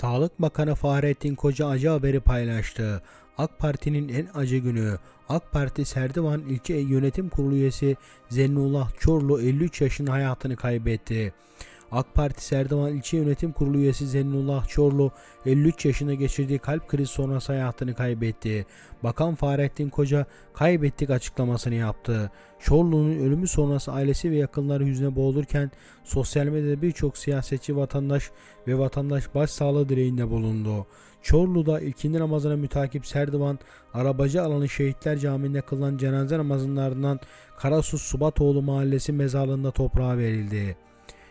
Sağlık Bakanı Fahrettin Koca acı haberi paylaştı. AK Parti'nin en acı günü. AK Parti Serdivan İlçe Yönetim Kurulu üyesi Zennullah Çorlu 53 yaşında hayatını kaybetti. AK Parti Serdivan İlçe Yönetim Kurulu üyesi Zennullah Çorlu 53 yaşında geçirdiği kalp krizi sonrası hayatını kaybetti. Bakan Fahrettin Koca kaybettik açıklamasını yaptı. Çorlu'nun ölümü sonrası ailesi ve yakınları yüzüne boğulurken sosyal medyada birçok siyasetçi vatandaş ve vatandaş başsağlığı dileğinde bulundu. Çorlu'da ilkindi namazına mütakip Serdivan Arabacı alanı Şehitler Camii'nde kılınan cenaze namazının ardından Karasus Subatoğlu Mahallesi mezarlığında toprağa verildi.